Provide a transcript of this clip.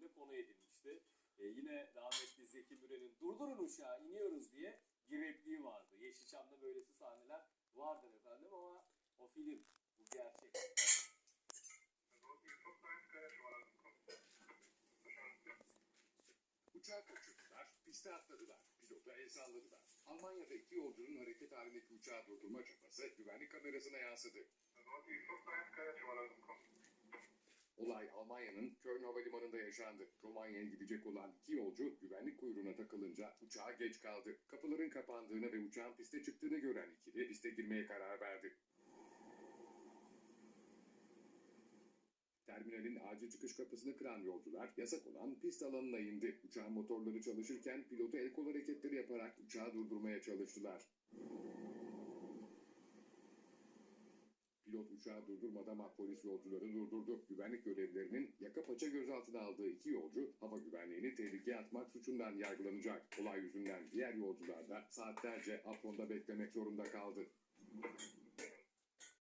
filminde konu edilmişti. E, yine rahmetli Zeki Müren'in durdurun uçağı iniyoruz diye bir repliği vardı. Yeşilçam'da böylesi sahneler vardır efendim ama o film, bu gerçek. Uçağı kaçırdılar, piste atladılar, pilota el salladılar. Almanya'da iki yolcunun hareket halindeki uçağı durdurma çabası güvenlik kamerasına yansıdı. Olay Almanya'nın Köln Havalimanı'nda yaşandı. Romanya'ya gidecek olan iki yolcu güvenlik kuyruğuna takılınca uçağa geç kaldı. Kapıların kapandığını ve uçağın piste çıktığını gören ikili piste girmeye karar verdi. Terminalin acil çıkış kapısını kıran yolcular yasak olan pist alanına indi. Uçağın motorları çalışırken pilotu el kol hareketleri yaparak uçağı durdurmaya çalıştılar. Pilot uçağı durdurmadan polis yolcuları durdurdu. Güvenlik görevlilerinin yaka paça gözaltına aldığı iki yolcu hava güvenliğini tehlikeye atmak suçundan yargılanacak. Olay yüzünden diğer yolcular da saatlerce Afyon'da beklemek zorunda kaldı.